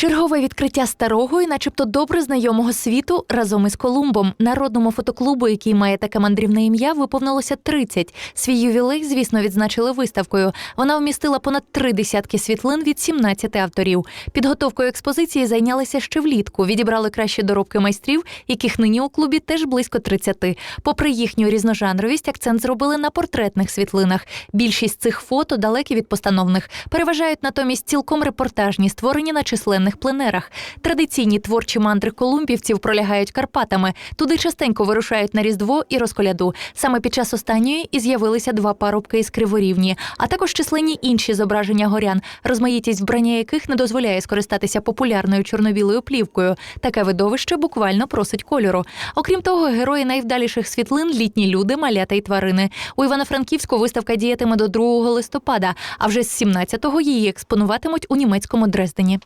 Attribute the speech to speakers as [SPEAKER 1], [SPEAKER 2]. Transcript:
[SPEAKER 1] Чергове відкриття старого і, начебто, добре знайомого світу разом із Колумбом. Народному фотоклубу, який має таке мандрівне ім'я, виповнилося 30. Свій ювілей, звісно, відзначили виставкою. Вона вмістила понад три десятки світлин від 17 авторів. Підготовкою експозиції зайнялися ще влітку. Відібрали кращі доробки майстрів, яких нині у клубі теж близько 30. Попри їхню різножанровість, акцент зробили на портретних світлинах. Більшість цих фото далекі від постановних. Переважають натомість цілком репортажні, створені на численних пленерах. Традиційні творчі мандри колумбівців пролягають Карпатами. Туди частенько вирушають на Різдво і розколяду. Саме під час останньої і з'явилися два парубки із Криворівні, а також численні інші зображення горян, розмаїтість вбрання яких не дозволяє скористатися популярною чорно-білою плівкою. Таке видовище буквально просить кольору. Окрім того, герої найвдаліших світлин літні люди, малята й тварини. У Івано-Франківську виставка діятиме до 2 листопада, а вже з 17-го її експонуватимуть у німецькому Дрездені.